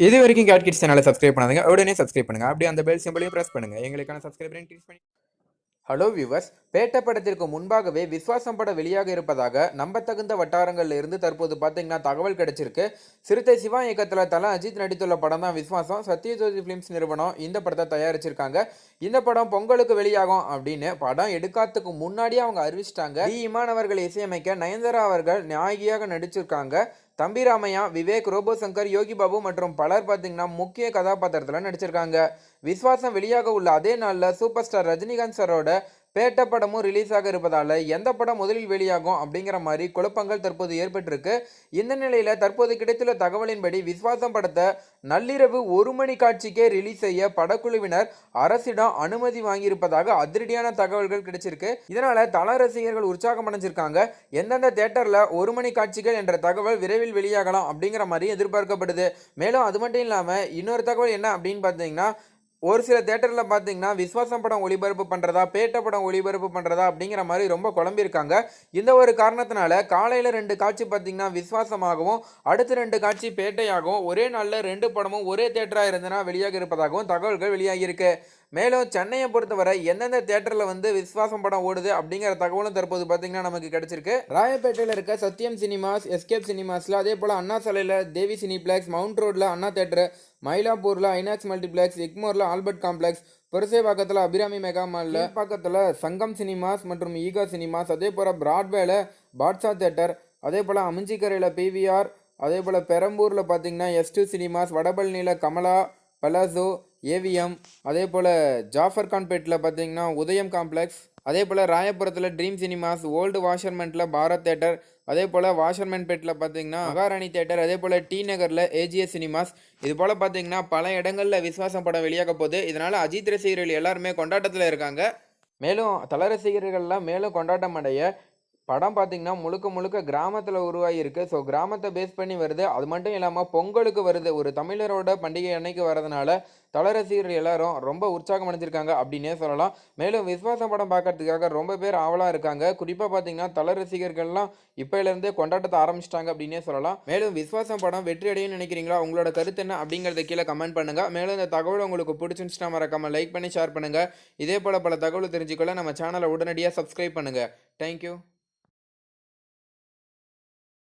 இது வரைக்கும் gate kids சேனலை சப்ஸ்கிரைப் பண்ணாதுங்க. உடனே சப்ஸ்கிரைப் பண்ணுங்கள் அப்படியே அந்த பெல் சிம்பிளையும் ப்ரெஸ் பண்ணுங்கள் எங்களுக்கான சப்ஸ்கிரைபர் இன்க்ரீஸ் பண்ணி ஹலோ வியூவர்ஸ் பேட்ட படத்திற்கு முன்பாகவே விஸ்வாசம் படம் வெளியாக இருப்பதாக நம்பத்தகுந்த வட்டாரங்களில் இருந்து தற்போது பார்த்தீங்கன்னா தகவல் கிடைச்சிருக்கு. சிறுத்தை சிவா இயக்கத்தில் தலா அஜித் நடித்துள்ள படம் தான் விஸ்வாசம் சத்யஜோதி ஃபிலிம்ஸ் நிறுவனம் இந்த படத்தை தயாரிச்சிருக்காங்க. இந்த படம் பொங்கலுக்கு வெளியாகும் அப்படின்னு படம் எடுக்காததுக்கு முன்னாடியே அவங்க அறிவிச்சிட்டாங்க. இமானவர்கள் இசையமைக்க நயன்தாரா அவர்கள் நாயகியாக நடிச்சிருக்காங்க. தம்பிராமையா விவேக் ரோபோ சங்கர் யோகி பாபு மற்றும் பலர் பார்த்தீங்கன்னா முக்கிய கதாபாத்திரத்தில் நடிச்சிருக்காங்க. விஸ்வாசம் வெளியாக உள்ள அதே நாளில் சூப்பர் ஸ்டார் ரஜினிகாந்த் சாரோட பேட்ட படமும் ரிலீஸ் ஆக இருப்பதால் எந்த படம் முதலில் வெளியாகும் அப்படிங்கிற மாதிரி குழப்பங்கள் தற்போது ஏற்பட்டிருக்கு. இந்த நிலையில் தற்போது கிடைத்துள்ள தகவலின்படி விஸ்வாசம் படத்தை நள்ளிரவு ஒரு மணி காட்சிக்கே ரிலீஸ் செய்ய படக்குழுவினர் அரசிடம் அனுமதி வாங்கியிருப்பதாக அதிரடியான தகவல்கள் கிடைச்சிருக்கு. இதனால தல ரசிகர்கள் உற்சாகம் அடைஞ்சிருக்காங்க. எந்தெந்த தேட்டரில் ஒரு மணி காட்சிகள் என்ற தகவல் விரைவில் வெளியாகலாம் அப்படிங்கிற மாதிரி எதிர்பார்க்கப்படுது. மேலும் அது மட்டும் இல்லாமல் இன்னொரு தகவல் என்ன அப்படின்னு பார்த்தீங்கன்னா ஒரு சில தேட்டரில் பார்த்தீங்கன்னா விஸ்வாசம் படம் ஒளிபரப்பு பண்ணுறதா பேட்ட படம் ஒளிபரப்பு பண்ணுறதா அப்படிங்கிற மாதிரி ரொம்ப குழம்பியிருக்காங்க. இந்த ஒரு காரணத்தினால காலையில் ரெண்டு காட்சி பார்த்தீங்கன்னா விஸ்வாசமாகவும் அடுத்த ரெண்டு காட்சி பேட்டையாகவும் ஒரே நாளில் ரெண்டு படமும் ஒரே தேட்டராக இருந்தனா வெளியாக இருப்பதாகவும் தகவல்கள் வெளியாகியிருக்கு மேலும் சென்னையை பொறுத்தவரை எந்தெந்த தேட்டரில் வந்து விஸ்வாசம் படம் ஓடுது அப்படிங்கிற தகவலும் தற்போது பார்த்தீங்கன்னா நமக்கு கிடைச்சிருக்கு. ராயப்பேட்டையில் இருக்க சத்யம் சினிமாஸ் எஸ்கேப் சினிமாஸில் அதே போல் அண்ணா சாலையில் தேவி சினிப்ளெக்ஸ் மவுண்ட் ரோட்டில் அண்ணா தேட்டரு மயிலாப்பூரில் ஐநாக்ஸ் மல்டிப்ளெக்ஸ் எக்மோரில் ஆல்பர்ட் காம்ப்ளெக்ஸ் புரசேபாக்கத்தில் அபிராமி மெகா மாலில் பக்கத்தில் சங்கம் சினிமாஸ் மற்றும் ஈகா சினிமாஸ் அதே போல் பிராட்வேல பாட்ஷா தேட்டர் அதே போல் அமிஞ்சிக்கரையில் பிவிஆர் அதே போல் பெரம்பூரில் பார்த்தீங்கன்னா எஸ் டூ சினிமாஸ் வடபழனியில் கமலா பலாசோ ஏவிஎம் அதே போல் ஜாஃபர் கான்பேட்டில் பார்த்தீங்கன்னா உதயம் காம்ப்ளெக்ஸ் அதே போல் ராயபுரத்தில் ட்ரீம் சினிமாஸ் ஓல்டு வாஷர்மெண்ட்டில் பாரத் தேட்டர் அதே போல் வாஷர்மென்பேட்டில் பார்த்தீங்கன்னா மகாராணி தேட்டர் அதே போல் டி நகரில் ஏஜிஎஸ் சினிமாஸ் இது போல் பார்த்தீங்கன்னா பல இடங்களில் விஸ்வாசம் படம் வெளியாக போகுது. இதனால் அஜித் ரசிகர்கள் எல்லாருமே கொண்டாட்டத்தில் இருக்காங்க. மேலும் தல ரசிகர்கள்லாம் மேலும் கொண்டாட்டம் அடைய படம் பார்த்தீங்கன்னா முழுக்க முழுக்க கிராமத்தில் உருவாகியிருக்கு. ஸோ கிராமத்தை பேஸ் பண்ணி வருது. அது மட்டும் இல்லாமல் பொங்கலுக்கு வருது. ஒரு தமிழரோட பண்டிகை அன்னைக்கு வரதுனால தல ரசிகர்கள் எல்லாரும் ரொம்ப உற்சாகம் அடைஞ்சிருக்காங்க அப்படின்னே சொல்லலாம். மேலும் விஸ்வாசம் படம் பார்க்கறதுக்காக ரொம்ப பேர் ஆவலாக இருக்காங்க. குறிப்பாக பார்த்தீங்கன்னா தல ரசிகர்கள்லாம் இப்போலேருந்தே கொண்டாட்டத்தை ஆரம்பிச்சிட்டாங்க அப்படின்னே சொல்லலாம். மேலும் விஸ்வாசம் படம் வெற்றி அடையும் நினைக்கிறீங்களா? உங்களோட கருத்து என்ன அப்படிங்கிறத கீழே கமெண்ட் பண்ணுங்கள் மேலும் இந்த தகவல் உங்களுக்கு பிடிச்சிருந்துச்சுன்னா மறக்காமல் லைக் பண்ணி ஷேர் பண்ணுங்கள் இதே போல் பல தகவல் தெரிஞ்சுக்கொள்ள நம்ம சேனலை உடனடியாக சப்ஸ்கிரைப் பண்ணுங்கள் தேங்க்யூ